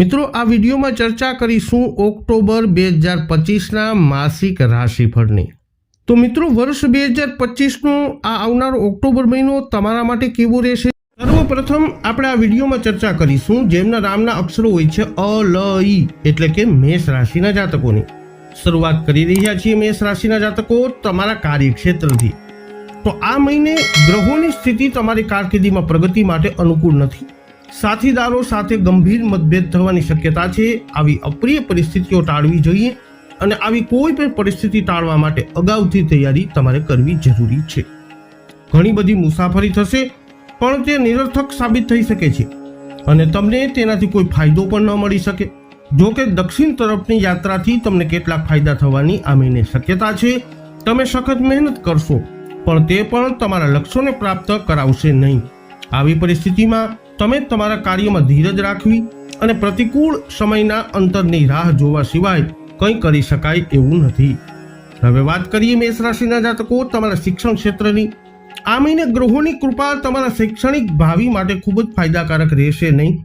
મિત્રો, આ વિડીયોમાં ચર્ચા કરીશું ઓક્ટોબર બે હજાર પચીસના માસિક રાશિફળની. તો મિત્રો, વર્ષ બે હજાર પચીસનો આ આવનારો ઓક્ટોબર મહિનો તમારા માટે કેવો રહેશે? સર્વપ્રથમ આપણે આ વિડીયોમાં ચર્ચા કરીશું જેમના નામના અક્ષરો હોય છે અ, લ, ઈ, એટલે કે મેષ રાશિના જાતકોની. શરૂઆત કરી રહ્યા છીએ મેષ રાશિના જાતકો તમારા કાર્યક્ષેત્રથી. તો આ મહિને ગ્રહોની સ્થિતિ તમારી કારકિર્દીમાં પ્રગતિ માટે અનુકૂળ નથી. સાથીદારો સાથે ગંભીર મતભેદ થવાની શક્યતા છે. આવી અપ્રિય પરિસ્થિતિઓ ટાળવી જોઈએ અને આવી કોઈ પણ પરિસ્થિતિ ટાળવા માટે અગાઉથી તૈયારી તમારે કરવી જરૂરી છે. ઘણી બધી મુસાફરી થશે, પણ તે નિરર્થક સાબિત થઈ શકે છે અને તમને તેનાથી કોઈ ફાયદો પણ ન મળી શકે. જો કે દક્ષિણ તરફની યાત્રાથી તમને કેટલાક ફાયદા થવાની આમીને શક્યતા છે. તમે સખત મહેનત કરશો, પણ તે પણ તમારા લક્ષ્યોને પ્રાપ્ત કરાવશે નહીં. આવી પરિસ્થિતિમાં તમે તમારા કાર્યમાં ધીરજ રાખવી અને પ્રતિકૂળ સમયના અંતરની રાહ જોવા સિવાય કંઈ કરી શકાય એવું નથી. હવે વાત કરીએ મેષ રાશિના જાતકો, તમારા શિક્ષણ ક્ષેત્રની. આ મહિને ગ્રહોની કૃપા તમારા શૈક્ષણિક ભાવિ માટે ખૂબ જ ફાયદાકારક રહેશે નહીં.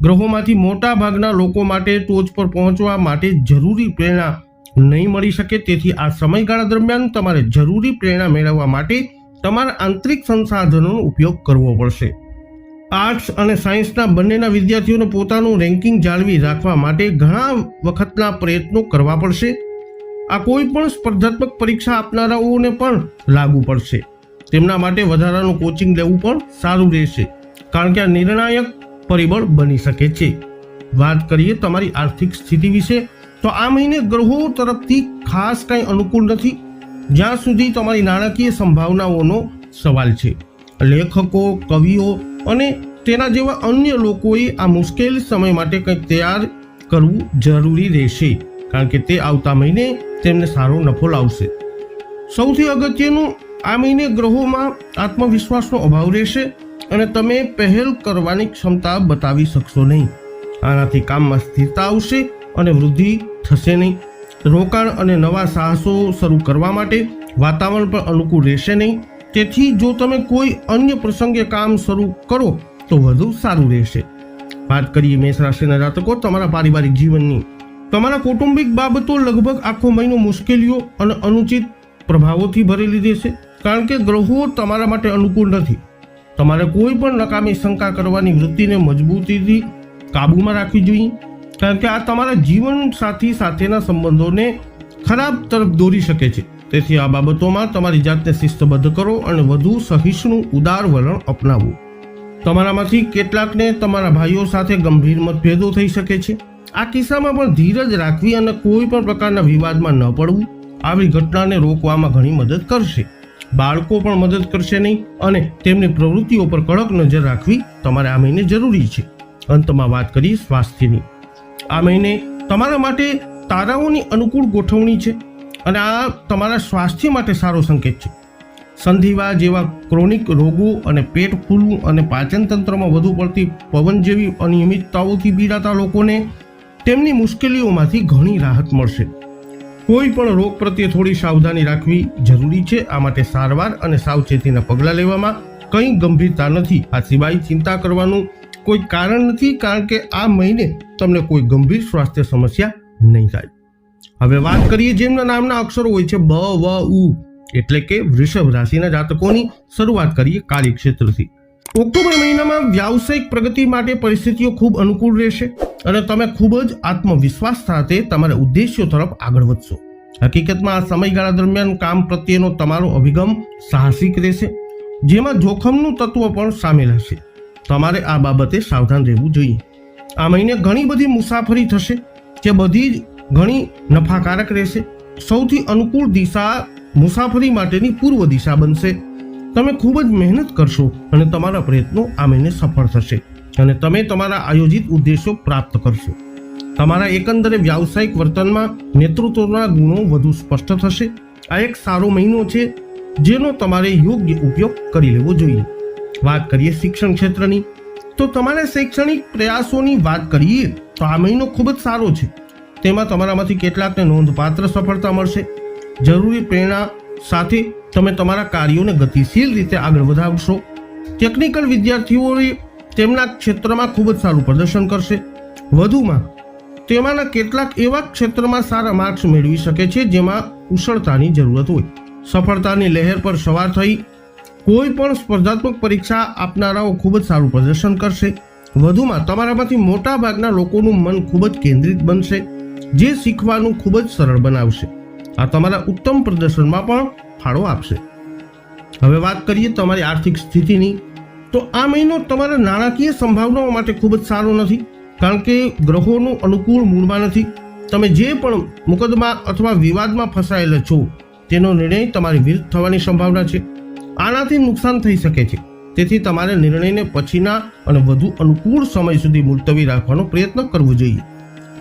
ગ્રહોમાંથી મોટા ભાગના લોકો માટે ટોચ પર પહોંચવા માટે જરૂરી પ્રેરણા નહીં મળી શકે, તેથી આ સમયગાળા દરમિયાન તમારે જરૂરી પ્રેરણા મેળવવા માટે તમારા આંતરિક સંસાધનોનો ઉપયોગ કરવો પડશે. આર્ટ્સ અને સાયન્સના બંનેના વિદ્યાર્થીઓને પોતાનું રેન્કિંગ જાળવી રાખવા માટે ઘણા વખતના પ્રયત્નો કરવા પડશે. આ કોઈ પણ સ્પર્ધાત્મક પરીક્ષા આપનારાઓને પણ લાગુ પડશે. તેમના માટે વધારાનું કોચિંગ લેવું પણ સારું રહેશે, કારણ કે આ નિર્ણાયક પરિબળ બની શકે છે. વાત કરીએ તમારી આર્થિક સ્થિતિ વિશે, તો આ મહિને ગ્રહો તરફથી ખાસ કંઈ અનુકૂળ નથી. જ્યાં સુધી તમારી નાણાકીય સંભાવનાઓનો સવાલ છે. લેખકો, કવિઓ અને તેના જેવા અન્ય લોકોએ આ મુશ્કેલ સમય માટે કંઈક તૈયાર કરવું જરૂરી રહેશે, કારણ કે તે આવતા મહિને તેમને સારો નફો લાવશે. સૌથી અગત્યનું આ મહિને ગ્રહોમાં આત્મવિશ્વાસનો અભાવ રહેશે અને તમે પહેલ કરવાની ક્ષમતા બતાવી શકશો નહીં. આનાથી કામમાં સ્થિરતા આવશે અને વૃદ્ધિ થશે નહીં. રોકાણ અને નવા સાહસો શરૂ કરવા માટે વાતાવરણ પણ અનુકૂળ રહેશે નહીં. તેથી જો તમે કોઈ અન્ય પ્રસંગે કામ શરૂ કરો, તો વધુ સારું રહેશે. વાત કરીએ મેષ રાશિના જાતકો, તમારા પારિવારિક જીવનની. તમારા કૌટુંબિક બાબતો લગભગ આખો મહિનો મુશ્કેલીઓ અને અનુચિત પ્રભાવોથી ભરેલી રહેશે કારણ કે ગ્રહો તમારા માટે અનુકૂળ નથી. તમારે કોઈ પણ નકામી શંકા કરવાની વૃત્તિને મજબૂતીથી કાબૂમાં રાખવી જોઈએ, કારણ કે આ તમારા જીવન સાથી સાથેના સંબંધોને ખરાબ તરફ દોરી શકે છે. તેથી આ બાબતોમાં તમારી જાતને શિસ્તબદ્ધ કરો અને વધુ સહિષ્ણુ ઉદાર વલણ અપનાવો. તમારામાંથી કેટલાકને તમારા ભાઈઓ સાથે ગંભીર મતભેદો થઈ શકે છે. આ કિસ્સામાં પણ ધીરજ રાખવી અને કોઈ પણ પ્રકારના વિવાદમાં ન પડવું. આવી ઘટનાને રોકવામાં ઘણી મદદ કરશે. બાળકો પણ મદદ કરશે નહીં અને તેમની પ્રવૃત્તિઓ પર કડક નજર રાખવી તમારે આ મહિને જરૂરી છે. અંતમાં વાત કરીએ સ્વાસ્થ્યની. આ મહિને તમારા માટે તારાઓની અનુકૂળ ગોઠવણી છે. અને આ તમારા સ્વાસ્થ્ય માટે સારો સંકેત છે. સંધિવા જેવા ક્રોનિક રોગો અને પેટ ફૂલવું અને પાચન તંત્રમાં વધુ પડતી પવન જેવી અનિયમિતતાઓથી પીડાતા લોકોને તેમની મુશ્કેલીઓમાંથી ઘણી રાહત મળશે. કોઈ પણ રોગ પ્રત્યે થોડી સાવધાની રાખવી જરૂરી છે. આ માટે સારવાર અને સાવચેતીના પગલાં લેવામાં કંઈ ગંભીરતા નથી. આ સિવાય ચિંતા કરવાનું કોઈ કારણ નથી, કારણ કે આ મહિને તમને કોઈ ગંભીર સ્વાસ્થ્ય સમસ્યા નહીં થાય. હવે વાત કરીએ જેમના નામના અક્ષરો હોય છે બ, વ, ઉ, એટલે કે વૃષભ રાશિના જાતકોની શરૂઆત કરીએ કાર્યક્ષેત્રથી. ઓક્ટોબર મહિનામાં વ્યાવસાયિક પ્રગતિ માટે પરિસ્થિતિઓ ખૂબ અનુકૂળ રહેશે અને તમે ખૂબ જ આત્મવિશ્વાસ સાથે તમારા ઉદ્દેશ્યો તરફ આગળ વધશો. હકીકતમાં આ સમયગાળા દરમિયાન કામ પ્રત્યેનો તમારો અભિગમ સાહસિક રહેશે, જેમાં જોખમનું તત્વ પણ સામેલ હશે. તમારે આ બાબતે સાવધાન રહેવું જોઈએ. આ મહિને ઘણી બધી મુસાફરી થશે, જે બધી જ ઘણી નફાકારક રહેશે. સૌથી અનુકૂળ દિશા મુસાફરી માટેની પૂર્વ દિશા બનશે. તમે ખૂબ જ મહેનત કરશો અને તમારા પ્રયત્નો આ મહિને સફળ થશે અને તમે તમારા આયોજિત ઉદ્દેશો પ્રાપ્ત કરશો. તમારા એકંદરે વ્યાવસાયિક વર્તનમાં નેતૃત્વના ગુણો વધુ સ્પષ્ટ થશે. આ એક સારો મહિનો છે, જેનો તમારે યોગ્ય ઉપયોગ કરી લેવો જોઈએ. વાત કરીએ શિક્ષણ ક્ષેત્રની, તો તમારા શૈક્ષણિક પ્રયાસોની વાત કરીએ તો આ મહિનો ખૂબ જ સારો છે. તેમાં તમારામાંથી કેટલાકને નોંધપાત્ર સફળતા મળશે. જરૂરી પ્રેરણા સાથે તમે તમારા કાર્યોને ગતિશીલ રીતે આગળ વધારશો. ટેકનિકલ વિદ્યાર્થીઓએ તેમના ક્ષેત્રમાં ખૂબ જ સારું પ્રદર્શન કરશે. વધુમાં, તેમાંના કેટલાક એવા ક્ષેત્રમાં સારા માર્ક્સ મેળવી શકે છે જેમાં કુશળતાની જરૂરત હોય. સફળતાની લહેર પર સવાર થઈ કોઈ પણ સ્પર્ધાત્મક પરીક્ષા આપનારાઓ ખૂબ જ સારું પ્રદર્શન કરશે. વધુમાં, તમારામાંથી મોટાભાગના લોકોનું મન ખૂબ જ કેન્દ્રિત બનશે. જે શીખવાનું ખૂબ જ સરળ બનાવશે. આ તમારા ઉત્તમ પ્રદર્શનમાં પણ ફાળો આપશે. હવે વાત કરીએ તમારી આર્થિક સ્થિતિની. તો આ મહિનો તમારા નાણાકીય સંભાવનાઓ માટે ખૂબ જ સારો નથી, કારણ કે ગ્રહોનું અનુકૂળ મૂળમાં નથી. તમે જે પણ મુકદમા અથવા વિવાદમાં ફસાયેલા છો, તેનો નિર્ણય તમારી વિરુદ્ધ થવાની સંભાવના છે. આનાથી નુકસાન થઈ શકે છે. તેથી તમારે નિર્ણયને પછીના અને વધુ અનુકૂળ સમય સુધી મુલતવી રાખવાનો પ્રયત્ન કરવો જોઈએ.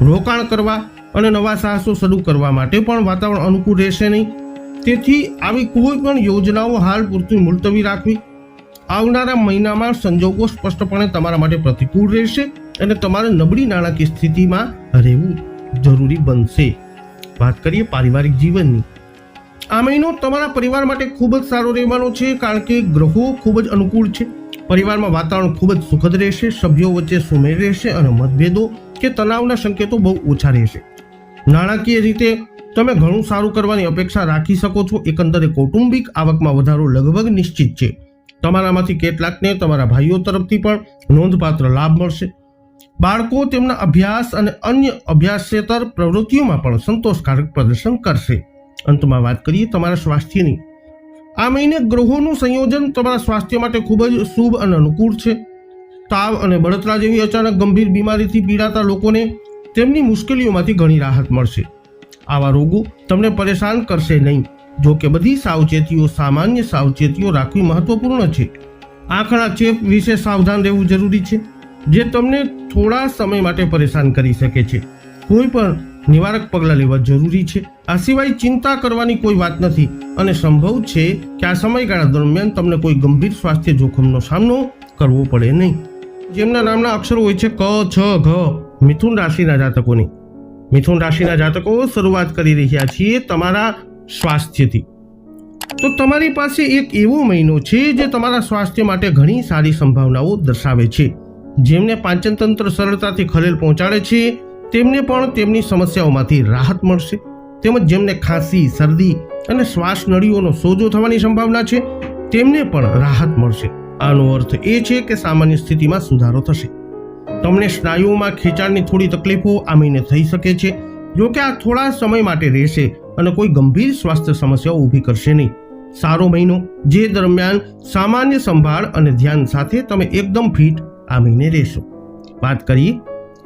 રોકાણ કરવા અને નવા સાહસો શરૂ કરવા માટે પણ વાતાવરણ અનુકૂળ રહેશે નહીં. તેથી આવી કોઈ પણ યોજનાઓ હાલ પૂરતી મુલતવી રાખવી. આવનારા મહિનામાં સંજોગો સ્પષ્ટપણે તમારા માટે પ્રતિકૂળ રહેશે અને તમારે નબળી નાણાકીય સ્થિતિમાં રહેવું જરૂરી બનશે. વાત કરીએ પારિવારિક જીવનની. આ મહિનો તમારા પરિવાર માટે ખૂબ જ સારો રહેવાનો છે કારણ કે ગ્રહો ખૂબ જ અનુકૂળ છે. પરિવારમાં વાતાવરણ ખૂબ જ સુખદ રહેશે, સભ્યો વચ્ચે સુમેળ રહેશે અને મતભેદો કે તણાવના સંકેતો બહુ ઓછા રહેશે. નાણાકીય રીતે તમે ઘણું સારું કરવાની અપેક્ષા રાખી શકો છો. એકંદરે કૌટુંબિક આવકમાં વધારો લગભગ નિશ્ચિત છે. તમારામાંથી કેટલાકને તમારા ભાઈઓ તરફથી પણ નોંધપાત્ર લાભ મળશે. બાળકો તેમના અભ્યાસ અને અન્ય અભ્યાસેતર પ્રવૃત્તિઓમાં પણ સંતોષકારક પ્રદર્શન કરશે. અંતમાં વાત કરીએ તમારા સ્વાસ્થ્યની. આ મહિને ગ્રહોનું સંયોજન તમારા સ્વાસ્થ્ય માટે ખૂબ જ શુભ અને અનુકૂળ છે. તાવ અને બળતરા જેવી અચાનક ગંભીર બીમારીથી પીડાતા લોકોને તેમની મુશ્કેલીઓમાંથી ઘણી રાહત મળશે. આવા રોગો તમને પરેશાન કરશે નહીં. જો કે બધી સાવચેતીઓ સામાન્ય સાવચેતીઓ રાખવી મહત્વપૂર્ણ છે. આંખના ચેપ વિશે સાવધાન રહેવું જરૂરી છે, જે તમને થોડા સમય માટે પરેશાન કરી શકે છે. કોઈ પણ નિવારક પગલાં લેવા જરૂરી છે. આ સિવાય ચિંતા કરવાની કોઈ વાત નથી અને સંભવ છે કે આ સમયગાળા દરમિયાન તમને કોઈ ગંભીર સ્વાસ્થ્ય જોખમનો સામનો કરવો પડે નહીં. જેમના નામના અક્ષરો હોય છે ક, છ, ઘ. મિથુન રાશિના જાતકોની. મિથુન રાશિના જાતકો શરૂઆત કરી રહ્યા છીએ તમારા સ્વાસ્થ્યથી. તો તમારી પાસે એક એવો મહિનો છે જે તમારા સ્વાસ્થ્ય માટે ઘણી સારી સંભાવનાઓ દર્શાવે છે. જેમને પાચનતંત્ર સરળતાથી ખલેલ પહોંચાડે છે, તેમને પણ તેમની સમસ્યાઓમાંથી રાહત મળશે. તેમજ જેમને ખાંસી, શરદી અને શ્વાસ નળીઓનો સોજો થવાની સંભાવના છે, તેમને પણ રાહત મળશે. આનો અર્થ એ છે કે સામાન્ય સ્થિતિમાં સુધારો થશે. તમને સ્નાયુઓમાં ખેંચાણની થોડી તકલીફો આ મહિને થઈ શકે છે. જો કે આ થોડા સમય માટે રહેશે અને કોઈ ગંભીર સ્વાસ્થ્ય સમસ્યાઓ ઊભી કરશે નહીં. સારો મહિનો, જે દરમિયાન સામાન્ય સંભાળ અને ધ્યાન સાથે તમે એકદમ ફિટ આ મહિને રહેશો. વાત કરીએ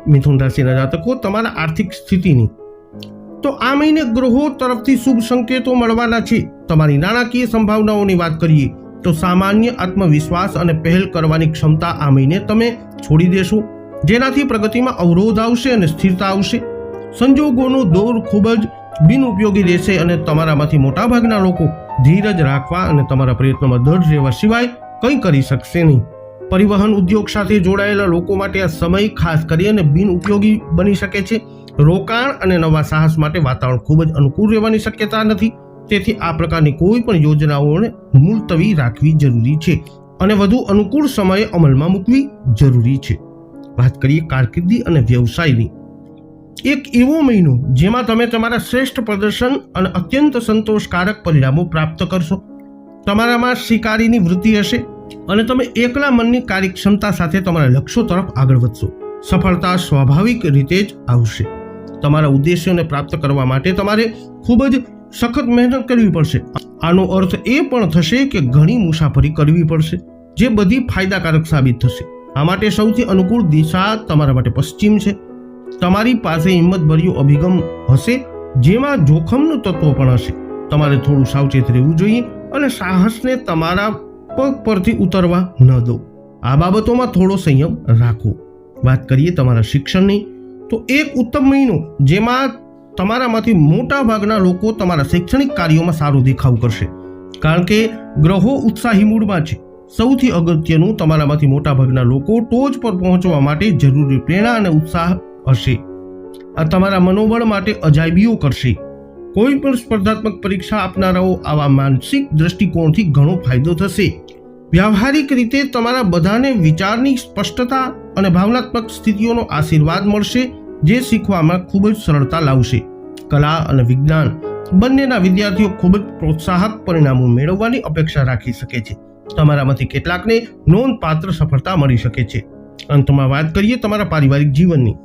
મિથુન રાશિના જાતકો તમારા આર્થિક સ્થિતિની. તો આ મહિને ગ્રહો તરફથી શુભ સંકેતો મળવાના છે. તમારી નાણાકીય સંભાવનાઓની વાત કરીએ તો સામાન્ય આત્મવિશ્વાસ અને પહેલ કરવાની ક્ષમતા આ મહિને તમે છોડી દેશો. જેનાથી પ્રગતિમાં અવરોધ આવશે અને સ્થિરતા આવશે. સંજોગોનો દોર ખૂબ જ બિનઉપયોગી રહેશે અને તમારામાંથી મોટાભાગના લોકો ધીરજ રાખવા અને તમારા પ્રયત્નોમાં દૃઢ રહેવા સિવાય કંઈ કરી શકશે નહીં. પરિવહન ઉદ્યોગ સાથે જોડાયેલા લોકો માટે આ સમય ખાસ કરી અને બિનઉપયોગી બની શકે છે. રોકાણ અને નવા સાહસ માટે વાતાવરણ ખૂબ જ અનુકૂળ રહેવાની શક્યતા નથી. તેથી આ પ્રકારની કોઈ પણ યોજનાઓને મુલતવી રાખવી જરૂરી છે અને વધુ અનુકૂળ સમયે અમલમાં મૂકવી જરૂરી છે. વાત કરીએ કારકિર્દી અને વ્યવસાયની. એક એવો મહિનો જેમાં તમે તમારા શ્રેષ્ઠ પ્રદર્શન અને અત્યંત સંતોષકારક પરિણામો પ્રાપ્ત કરશો. તમારામાં શિકારીની વૃત્તિ હશે અને તમે એકલા મનની કાર્યક્ષમતા સાથે તમારા લક્ષ્યો તરફ આગળ વધશો. સફળતા સ્વાભાવિક રીતે જ આવશે. તમારા ઉદ્દેશ્યોને પ્રાપ્ત કરવા માટે તમારે ખૂબ જ સખત મહેનત કરવી પડશે. આનો અર્થ એ પણ થશે કે ઘણી મુસાફરી કરવી પડશે, જે બધી ફાયદાકારક સાબિત થશે. આ માટે સૌથી અનુકૂળ દિશા તમારા માટે પશ્ચિમ છે. તમારી પાસે હિંમતભર્યું અભિગમ હશે, જેમાં જોખમનું તત્વ પણ હશે. તમારે થોડું સાવચેત રહેવું જોઈએ અને સાહસને તમારા પગ પરથી ઉતરવા ન દો. આ બાબતોમાં થોડો સંયમ રાખો. વાત કરીએ તમારા શિક્ષણની, તો એક ઉત્તમ મહિનો, જેમાં તમારામાંથી મોટા ભાગના લોકો તમારા શૈક્ષણિક કાર્યોમાં સારો દેખાવ કરશે. કારણ કે ગ્રહો ઉત્સાહી મૂડમાં છે. સૌથી અગત્યનું તમારામાંથી મોટાભાગના લોકો ટોચ પર પહોંચવા માટે જરૂરી પ્રેરણા અને ઉત્સાહ હશે. આ તમારા મનોબળ માટે અજાયબીઓ કરશે. કોઈ પણ સ્પર્ધાત્મક પરીક્ષા આપનારાઓ આવા માનસિક દ્રષ્ટિકોણથી ઘણો ફાયદો થશે. વ્યવહારિક રીતે તમારા બધાને વિચારની સ્પષ્ટતા અને ભાવનાત્મક સ્થિતિઓનો આશીર્વાદ મળશે, જે શીખવામાં ખૂબ જ સરળતા લાવશે. કલા અને વિજ્ઞાન બંનેના વિદ્યાર્થીઓ ખૂબ જ પ્રોત્સાહક પરિણામો મેળવવાની અપેક્ષા રાખી શકે છે. તમારામાંથી કેટલાકને નોંધપાત્ર સફળતા મળી શકે છે. અંતમાં વાત કરીએ તમારા પારિવારિક જીવનની.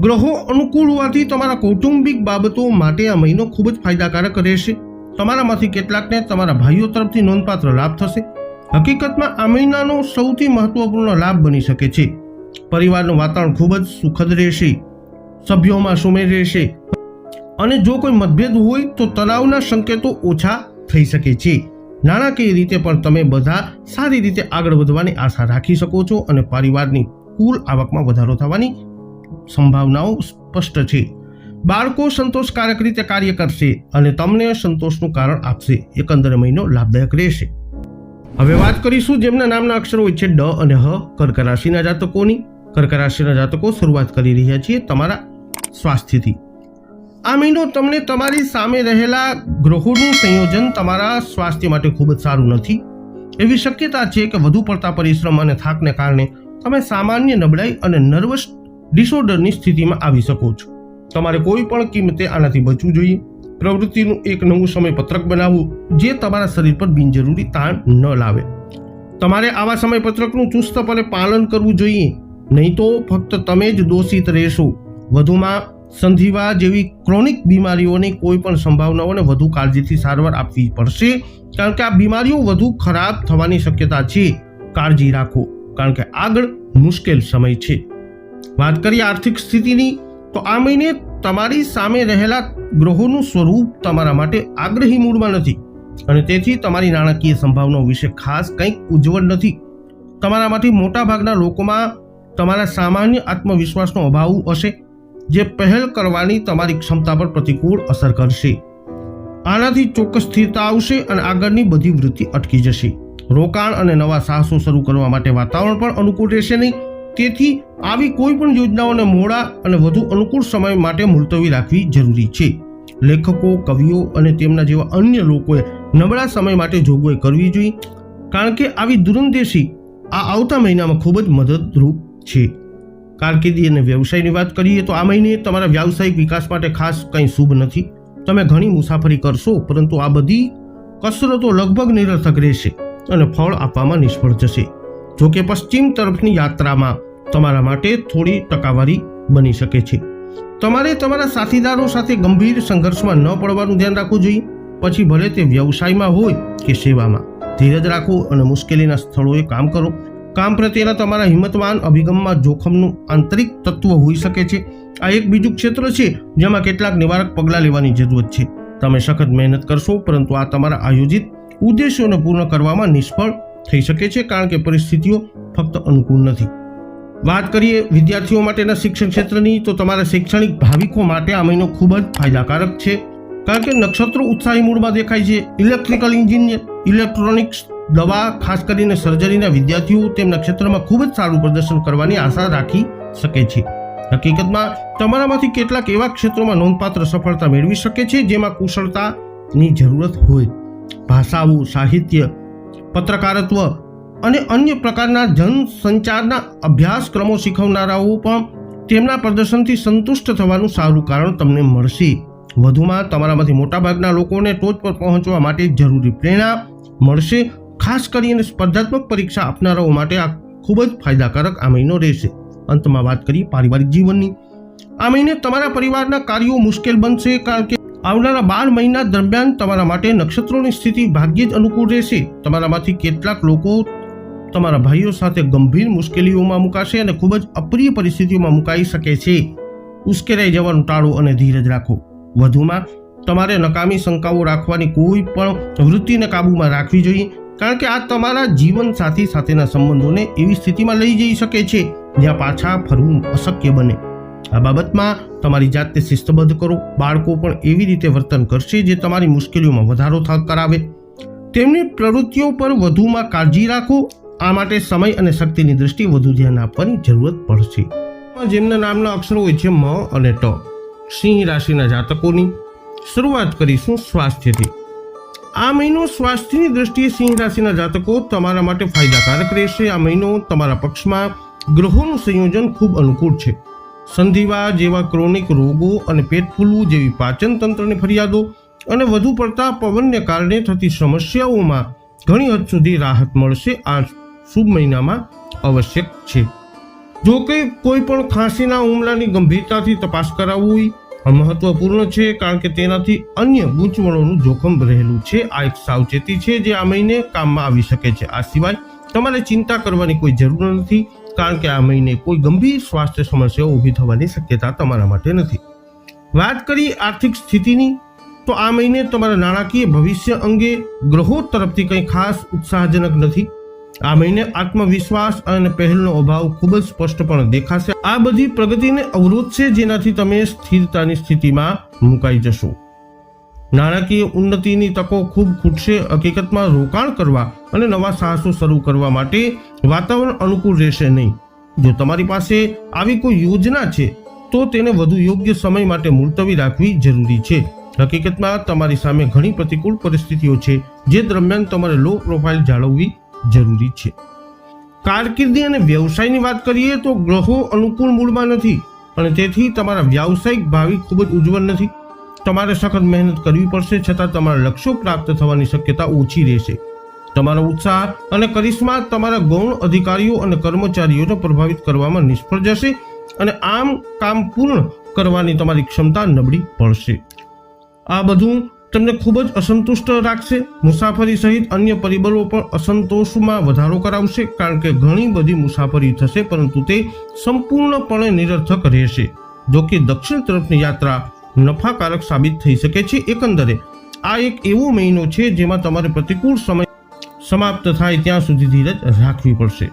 ગ્રહો અનુકૂળ હોવાથી તમારા કૌટુંબિક બાબતો માટે આ મહિનો ખૂબ જ ફાયદાકારક રહેશે. તમારામાંથી કેટલાકને તમારા ભાઈઓ તરફથી નોંધપાત્ર લાભ થશે. હકીકતમાં આ મહિનાનો સૌથી મહત્વપૂર્ણ લાભ બની શકે છે. પરિવારનું વાતાવરણ ખૂબ જ સુખદ રહેશે. સભ્યોમાં સુમેળ રહેશે. અને જો કોઈ મતભેદ હોય તો તણાવના સંકેતો ઓછા થઈ શકે છે. નાણાકીય રીતે પણ તમે બધા સારી રીતે આગળ વધવાની આશા રાખી શકો છો અને પરિવારની કુલ આવકમાં વધારો થવાની સંભાવનાઓ સ્પષ્ટ છે. બાળકો સંતોષકારક રીતે કાર્ય કરશે અને તમને સંતોષનું કારણ આપશે. એકંદર મહિનો લાભદાયક રહેશે. હવે વાત કરીશું જેમના નામના અક્ષરો હોય છે ડ અને હ. કર્ક રાશિના જાતકોની. કર્ક રાશિના જાતકો શરૂઆત કરી રહ્યા છીએ તમારા સ્વાસ્થ્યથી. આ મહિનો તમને તમારી સામે રહેલા ગ્રહોનું સંયોજન તમારા સ્વાસ્થ્ય માટે ખૂબ જ સારું નથી. એવી શક્યતા છે કે વધુ પડતા પરિશ્રમ અને થાકને કારણે તમે સામાન્ય નબળાઈ અને નર્વસ ડિસઓર્ડરની સ્થિતિમાં આવી શકો છો. તમારે કોઈ પણ કિંમતે આનાથી બચવું જોઈએ. પ્રવૃત્તિનું એક નવું સમયપત્રક બનાવવું, જે તમારા શરીર પર બિનજરૂરી તાણ ન લાવે. તમારે આવા સમયપત્રકનું ચુસ્તપણે પાલન કરવું જોઈએ. નહીં તો ફક્ત તમે જ દોષિત રહેશો. વધુમાં સંધિવા જેવી ક્રોનિક બીમારીઓની કોઈ પણ સંભાવનાઓને વધુ કાળજીથી સારવાર આપવી પડશે. કારણ કે આ બીમારીઓ વધુ ખરાબ થવાની શક્યતા છે. કાળજી રાખો. કારણ કે આગળ મુશ્કેલ સમય છે. વાત કરીએ આર્થિક સ્થિતિની, તો આ મહિને તમારી સામે રહેલા ગ્રહોનું સ્વરૂપ તમારા માટે આગ્રહી મૂડમાં નથી. અને તેથી તમારી નાણાકીય સંભાવનાઓ વિશે ખાસ કંઈક ઉજ્જવળ નથી. તમારામાંથી મોટાભાગના લોકોમાં તમારા સામાન્ય આત્મવિશ્વાસનો અભાવ હશે. જે પહેલ કરવાની તમારી ક્ષમતા પર પ્રતિકૂળ અસર કરશે. આનાથી ચોક્કસ સ્થિરતા આવશે અને આગળની બધી વૃત્તિ અટકી જશે. રોકાણ અને નવા સાહસો શરૂ કરવા માટે વાતાવરણ પણ અનુકૂળ રહેશે નહીં. તેથી આવી કોઈ પણ યોજનાઓને મોડા અને વધુ અનુકૂળ સમય માટે મુલતવી રાખવી જરૂરી છે. લેખકો, કવિઓ અને તેમના જેવા અન્ય લોકોએ નબળા સમય માટે જોગવાઈ કરવી જોઈએ. કારણ કે આવી દુરંદેશી આ આવતા મહિનામાં ખૂબ જ મદદરૂપ છે. કારકિર્દી અને વ્યવસાયની વાત કરીએ તો આ મહિને તમારા વ્યાવસાયિક વિકાસ માટે ખાસ કંઈ શુભ નથી. તમે ઘણી મુસાફરી કરશો, પરંતુ આ બધી કસરતો લગભગ નિરર્થક રહેશે અને ફળ આપવામાં નિષ્ફળ જશે. જોકે પશ્ચિમ તરફની યાત્રામાં તમારા માટે થોડી ટકાવારી બની શકે છે. તમારે તમારા સાથીદારો સાથે ગંભીર સંઘર્ષમાં ન પડવાનું ધ્યાન રાખવું જોઈએ. પછી ભલે તે વ્યવસાયમાં હોય કે સેવામાં. ધીરજ રાખો અને મુશ્કેલીના સ્થળોએ કામ કરો. કામ પ્રત્યેના તમારા હિંમતવાન અભિગમમાં જોખમનું આંતરિક તત્વ હોઈ શકે છે. આ એક બીજું ક્ષેત્ર છે, જેમાં કેટલાક નિવારક પગલાં લેવાની જરૂરત છે. તમે સખત મહેનત કરશો, પરંતુ આ તમારા આયોજિત ઉદ્દેશોને પૂર્ણ કરવામાં નિષ્ફળ થઈ શકે છે, કારણ કે પરિસ્થિતિઓ ફક્ત અનુકૂળ નથી. વાત કરીએ વિદ્યાર્થીઓ માટેના શિક્ષણ ક્ષેત્રની, તો તમારા શૈક્ષણિક ભાવિકો માટે આ મહિનો ખૂબ જ ફાયદાકારક છે. કારણ કે નક્ષત્રો ઉત્સાહી મૂળમાં દેખાય છે. ઇલેક્ટ્રિકલ એન્જિનિયર ઇલેક્ટ્રોનિક્સ દવા, ખાસ કરીને સર્જરીના વિદ્યાર્થીઓ તેમના ક્ષેત્રમાં ખૂબ જ સારું પ્રદર્શન કરવાની આશા રાખી શકે છે. હકીકતમાં, તમારામાંથી કેટલાક એવા ક્ષેત્રોમાં નોંધપાત્ર સફળતા મેળવી શકે છે જેમાં કુશળતાની જરૂરત હોય. ભાષાઓ, સાહિત્ય, પત્રકારત્વ અને અન્ય પ્રકારના જનસંચારના અભ્યાસક્રમો શીખવનારાઓ પણ તેમના પ્રદર્શનથી સંતુષ્ટ થવાનું સારું કારણ તમને મળશે. વધુમાં, તમારામાંથી મોટાભાગના લોકોને ટોચ પર પહોંચવા માટે જરૂરી પ્રેરણા મળશે. ખાસ કરીને સ્પર્ધાત્મક પરીક્ષા આપનારાઓ માટે આ ખૂબ જ ફાયદાકારક આ મહિનો રહેશે. અંતમાં વાત કરીએ પારિવારિક જીવનની. આ મહિને તમારા પરિવારના કાર્યો મુશ્કેલ બનશે કારણ કે આવનારા બાર મહિના દરમિયાન તમારા માટે નક્ષત્રોની સ્થિતિ ભાગ્યે જ અનુકૂળ રહેશે. તમારામાંથી કેટલાક લોકો તમારા ભાઈઓ સાથે ગંભીર મુશ્કેલીઓમાં મુકાશે અને ખૂબ જ અપ્રિય પરિસ્થિતિઓમાં મુકાઈ શકે છે. ઉશ્કેરાઈ જવાનું ટાળો અને ધીરજ રાખો. વધુમાં તમારે નકામી શંકાઓ રાખવાની કોઈ પણ વૃત્તિને કાબૂમાં રાખવી જોઈએ. કારણ કે આ તમારા જીવન સાથી સાથેના સંબંધોને એવી સ્થિતિમાં લઈ જઈ શકે છે, જ્યાં પાછા ફરવું અશક્ય બને. આ બાબતમાં તમારી જાતને શિસ્તબદ્ધ કરો. બાળકો પણ એવી રીતે વર્તન કરશે જે તમારી મુશ્કેલીઓમાં વધારો કરાવે. તેમની પ્રવૃત્તિઓ પર વધુમાં કાળજી રાખો. આ માટે સમય અને શક્તિની દ્રષ્ટિએ વધુ ધ્યાન આપવાની જરૂરત પડશે. જેમના નામના અક્ષરો હોય છે મ અને ટ. સિંહ રાશિના જાતકોની. શરૂઆત કરીશું સ્વાસ્થ્યથી. આ મહિનો સ્વાસ્થ્યની દ્રષ્ટિએ સિંહ રાશિના જાતકો તમારા માટે ફાયદાકારક રહેશે. આ મહિનો તમારા પક્ષમાં ગ્રહોનું સંયોજન ખૂબ અનુકૂળ છે. સંધિવા જેવા ક્રોનિક રોગો અને પેટ ફૂલવું જેવી પાચન તંત્રની ફરિયાદો અને વધુ પડતા પવનને કારણે થતી સમસ્યાઓમાં ઘણી હદ સુધી રાહત મળશે. આ શુભ મહિનામાં આવશ્યક છે. જો કે કોઈ પણ ખાંસીના હુમલાની ગંભીરતાથી તપાસ કરાવવી મહત્વપૂર્ણ છે કારણ કે તેનાથી અન્ય ગૂંચવણોનું જોખમ રહેલું છે. આ એક સાવચેતી છે જે આ મહિને કામમાં આવી શકે છે. આ સિવાય તમારે ચિંતા કરવાની કોઈ જરૂર નથી કારણ કે આ મહિને કોઈ ગંભીર સ્વાસ્થ્ય સમસ્યાઓ ઊભી થવાની શક્યતા તમારા માટે નથી. વાત કરી આર્થિક સ્થિતિની, તો આ મહિને તમારા નાણાકીય ભવિષ્ય અંગે ગ્રહો તરફથી કંઈ ખાસ ઉત્સાહજનક નથી. આ મહિને આત્મવિશ્વાસ અને પહેલનો અભાવ ખૂબ જ સ્પષ્ટપણે દેખાશે. આ બધી પ્રગતિને અવરોધશે જેનાથી તમે સ્થિરતાની સ્થિતિમાં મુકાઈ જશો. નાણાકીય ઉન્નતિની તકો ખૂબ ખૂટશે, હકીકતમાં રોકાણ કરવા અને નવા સાહસો શરૂ કરવા માટે વાતાવરણ અનુકૂળ રહેશે નહીં. જો તમારી પાસે આવી કોઈ યોજના છે, તો તેને વધુ યોગ્ય સમય માટે મુલતવી રાખવી જરૂરી છે. હકીકતમાં તમારી સામે ઘણી પ્રતિકૂળ પરિસ્થિતિઓ છે, જે દરમિયાન તમારે લો પ્રોફાઇલ જાળવવી જરૂરી છે. કારકિર્દી અને વ્યવસાયની વાત કરીએ તો ગ્રહો અનુકૂળ મૂળમાં નથી, અને તેથી તમારા વ્યાવસાયિક ભાવિ ખૂબ જ ઉજ્જવળ નથી. તમારે સખત મહેનત કરવી પડશે, છતાં તમારા લક્ષ્યો પ્રાપ્ત થવાની શક્યતા ઓછી રહેશે. તમારો ઉત્સાહ અને કરિશ્મા તમારા ગૌણ અધિકારીઓ અને કર્મચારીઓને પ્રભાવિત કરવામાં નિષ્ફળ જશે, અને આમ કામ પૂર્ણ કરવાની તમારી ક્ષમતા નબળી પડશે. આ બધું તમને ખૂબ જ અસંતુષ્ટ રાખશે. મુસાફરી સહિત અન્ય પરિબળો પણ અસંતોષમાં વધારો કરાવશે, કારણ કે ઘણી બધી મુસાફરી થશે, પરંતુ તે સંપૂર્ણપણે નિરર્થક રહેશે. જો કે દક્ષિણ તરફની યાત્રા નફાકારક સાબિત થઈ શકે છે. એકંદરે, આ એક એવો મહિનો છે જેમાં તમારે પ્રતિકૂળ સમય સમાપ્ત થાય ત્યાં સુધી ધીરજ રાખવી પડશે.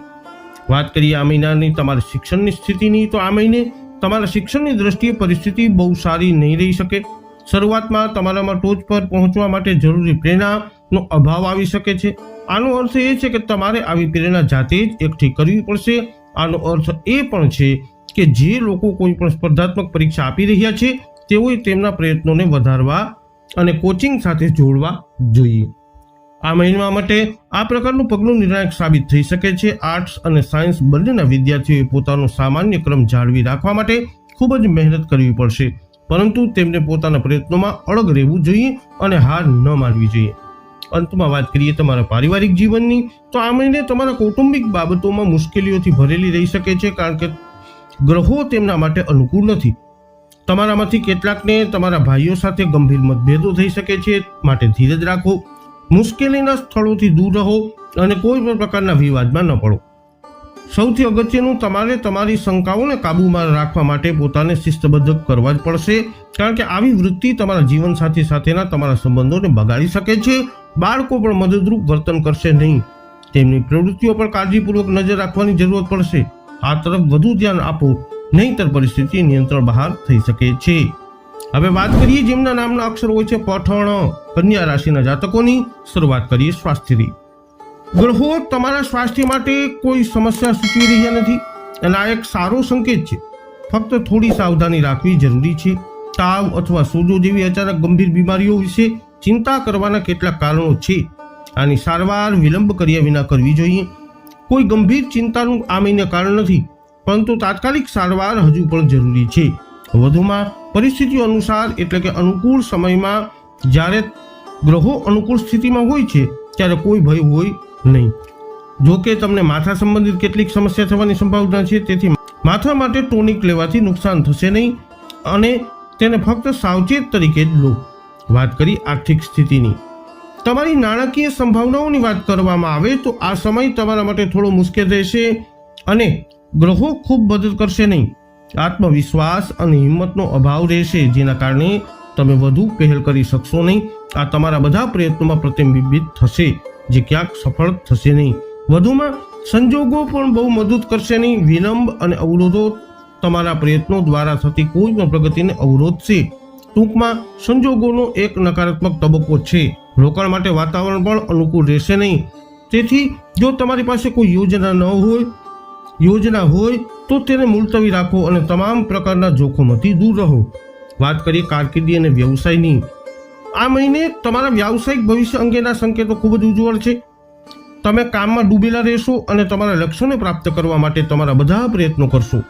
વાત કરીએ આ મહિનાની તમારી શિક્ષણની સ્થિતિની, તો આ મહિને તમારા શિક્ષણની દ્રષ્ટિએ પરિસ્થિતિ બહુ સારી નહીં રહી શકે. શરૂઆતમાં તમારામાં ટોચ પર પહોંચવા માટે જરૂરી પ્રેરણાનો અભાવ આવી શકે છે. આનો અર્થ એ છે કે તમારે આવી પ્રેરણા જાતે જ એકઠી કરવી પડશે. આનો અર્થ એ પણ છે કે જે લોકો કોઈ પણ સ્પર્ધાત્મક પરીક્ષા આપી રહ્યા છે, તેઓએ તેમના પ્રયત્નોને વધારવા અને કોચિંગ સાથે જોડવા જોઈએ. આ મહિના માટે આ પ્રકારનું પગલું નિર્ણાયક સાબિત થઈ શકે છે. આર્ટ્સ અને સાયન્સ બંનેના વિદ્યાર્થીઓએ પોતાનો સામાન્ય ક્રમ જાળવી રાખવા માટે ખૂબ જ મહેનત કરવી પડશે. પરંતુ તેમને પોતાના પ્રયત્નોમાં અળગ રહેવું જોઈએ અને હાર ન માનવી જોઈએ. અંતમાં વાત કરીએ તમારા પારિવારિક જીવનની, તો આ મહિને તમારા કૌટુંબિક બાબતોમાં મુશ્કેલીઓથી ભરેલી રહી શકે છે કારણ કે ગ્રહો તેમના માટે અનુકૂળ નથી. તમારામાંથી કેટલાકને તમારા ભાઈઓ સાથે ગંભીર મતભેદો થઈ શકે છે, માટે ધીરજ રાખો. મુશ્કેલીના સ્થળોથી દૂર રહો અને કોઈ પણ પ્રકારના વિવાદમાં ન પડો. સૌથી અગત્યનું તમારે તમારી શંકાઓને કાબૂમાં રાખવા માટે પોતાને શિસ્તબદ્ધ કરવા જ પડશે. કારણ કે આવી વૃત્તિ તમારા જીવનસાથી સાથેના તમારા સંબંધોને બગાડી શકે છે. બાળકો પણ મદદરૂપ વર્તન કરશે નહીં. તેમની પ્રવૃત્તિઓ પર કાળજીપૂર્વક નજર રાખવાની જરૂરત પડશે. આ તરફ વધુ ધ્યાન આપો, નહીંતર પરિસ્થિતિ નિયંત્રણ બહાર થઈ શકે છે. હવે વાત કરીએ જેમના નામના અક્ષર હોય છે. પઠણ, કન્યા રાશિના જાતકોની. શરૂઆત કરીએ સ્વાસ્થ્યની. ગ્રહો તમારા સ્વાસ્થ્ય માટે કોઈ સમસ્યા સૂચવી રહ્યા નથી. અને આ એક સારો સંકેત છે. ફક્ત થોડી સાવધાની રાખવી જરૂરી છે. તાવ અથવા સોજો જેવી અચાનક ગંભીર બીમારીઓ વિશે ચિંતા કરવાના કેટલાક કારણો છે. આની સારવાર વિલંબ કર્યા વિના કરવી જોઈએ. કોઈ ગંભીર ચિંતાનું આ મહિને કારણ નથી, પરંતુ તાત્કાલિક સારવાર હજુ પણ જરૂરી છે. વધુમાં પરિસ્થિતિઓ અનુસાર એટલે કે અનુકૂળ સમયમાં જ્યારે ગ્રહો અનુકૂળ સ્થિતિમાં હોય છે, ત્યારે કોઈ ભય હોય નહીં. જો કે તમને માથા સંબંધિત કેટલીક સમસ્યા થવાની સંભાવના છે, તેથી માથા માટે ટોનિક લેવાથી નુકસાન થશે નહીં અને તેને ફક્ત સાવચેત તરીકે જ લો. વાત કરી આર્થિક સ્થિતિની. તમારી નાણાકીય સંભાવનાઓની વાત કરવામાં આવે તો આ સમય તમારા માટે થોડો મુશ્કેલ રહેશે અને ગ્રહો ખૂબ મદદ કરશે નહીં. આત્મવિશ્વાસ અને હિંમતનો અભાવ રહેશે, જેના કારણે તમે વધુ પહેલ કરી શકશો નહીં. આ તમારા બધા પ્રયત્નોમાં પ્રતિબિંબિત થશે. જે ક્યાંક સફળ થશે નહીં. વધુમાં સંજોગો પણ બહુ મદદ કરશે નહીં. વિલંબ અને અવરોધો તમારા પ્રયત્નો દ્વારા થતી કોઈ પણ પ્રગતિને અવરોધશે. ટૂંકમાં સંજોગોનો એક નકારાત્મક તબક્કો છે. રોકાણ માટે વાતાવરણ પણ અનુકૂળ રહેશે નહીં. તેથી જો તમારી પાસે કોઈ યોજના ન હોય, યોજના હોય, તો તેને મુલતવી રાખો અને તમામ પ્રકારના જોખમોથી દૂર રહો. વાત કરીએ કારકિર્દી અને વ્યવસાયની. આ મહિને તમારા વ્યાવસાયિક ભવિષ્ય અંગેના સંકેતો ખૂબ જ ઉજ્જવળ છે. તમે કામમાં ડૂબેલા રહેશો અને તમારા લક્ષ્યોને પ્રાપ્ત કરવા માટે તમારા બધા પ્રયત્નો કરશો.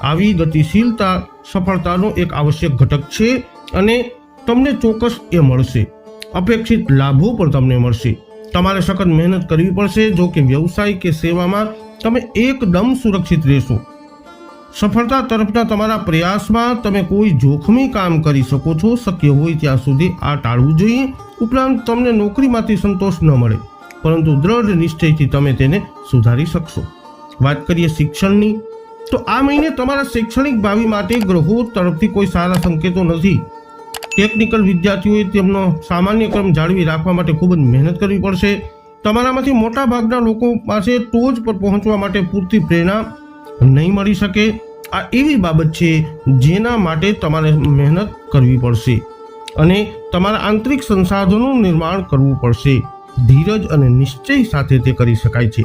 આવી ગતિશીલતા, સફળતાનો એક આવશ્યક ઘટક છે અને તમને ચોક્કસ એ મળશે. અપેક્ષિત લાભો પણ તમને મળશે. તમારે સખત મહેનત કરવી પડશે જો કે વ્યવસાય કે સેવામાં તમે એકદમ સુરક્ષિત રહેશો. સફળતા તરફના તમારા પ્રયાસમાં તમે કોઈ જોખમી કામ કરી શકો છો. શક્ય હોય ત્યાં સુધી આ ટાળવું જોઈએ. ઉપરાંત તમને નોકરીમાંથી સંતોષ ન મળે, પરંતુ દ્રઢ નિશ્ચયથી તમે તેને સુધારી શકશો. વાત કરીએ શિક્ષણની, તો આ મહિને તમારા શૈક્ષણિક ભાવિ માટે ગ્રહો તરફથી કોઈ સારા સંકેતો નથી. ટેકનિકલ વિદ્યાર્થીઓએ તેમનો સામાન્ય ક્રમ જાળવી રાખવા માટે ખૂબ જ મહેનત કરવી પડશે. તમારામાંથી મોટાભાગના લોકો પાસે ટોચ પર પહોંચવા માટે પૂરતી પ્રેરણા નહીં મળી શકે. આ એવી બાબત છે જેના માટે તમારે મહેનત કરવી પડશે અને તમારા આંતરિક સંસાધનોનું નિર્માણ કરવું પડશે. ધીરજ અને નિશ્ચય સાથે તે કરી શકાય છે.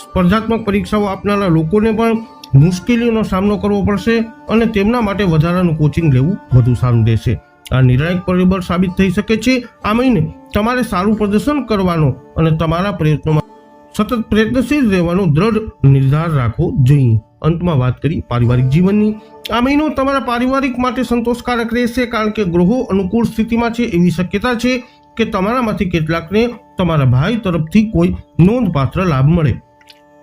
સ્પર્ધાત્મક પરીક્ષાઓ આપનારા લોકોને પણ મુશ્કેલીઓનો સામનો કરવો પડશે અને તેમના માટે વધારાનું કોચિંગ લેવું વધુ સારું રહેશે. આ નિર્ણાયક પરિબળ સાબિત થઈ શકે છે. આ મહિને તમારે સારું પ્રદર્શન કરવાનો અને તમારા પ્રયત્નોમાં સતત પ્રયત્નશીલ રહેવાનો દ્રઢ નિર્ધાર રાખવો જોઈએ. અંતમાં વાત કરી પારિવારિક જીવનની. આ મહિનો તમારા પારિવારિક માટે સંતોષકારક રહેશે કારણ કે ગ્રહો અનુકૂળ સ્થિતિમાં છે એવી શક્યતા છે કે તમારામાંથી કેટલાકને તમારા ભાઈ તરફથી કોઈ નોંધપાત્ર લાભ મળે.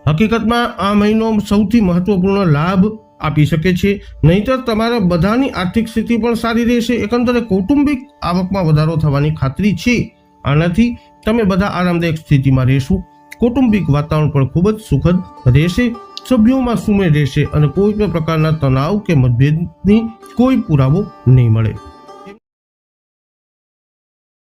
હકીકતમાં આ મહિનો સૌથી મહત્વપૂર્ણ લાભ આપી શકે છે. નહીતર તમારા બધાની આર્થિક સ્થિતિ પણ સારી રહેશે. એકંદરે કૌટુંબિક આવકમાં વધારો થવાની ખાતરી છે. આનાથી તમે બધા આરામદાયક સ્થિતિમાં રહેશો. કૌટુંબિક વાતાવરણ પણ ખૂબ જ સુખદ રહેશે. સભ્યોમાં સુમેળ રહેશે અને કોઈ પણ પ્રકારના તણાવ કે મતભેદની કોઈ પુરાવો નહીં મળે.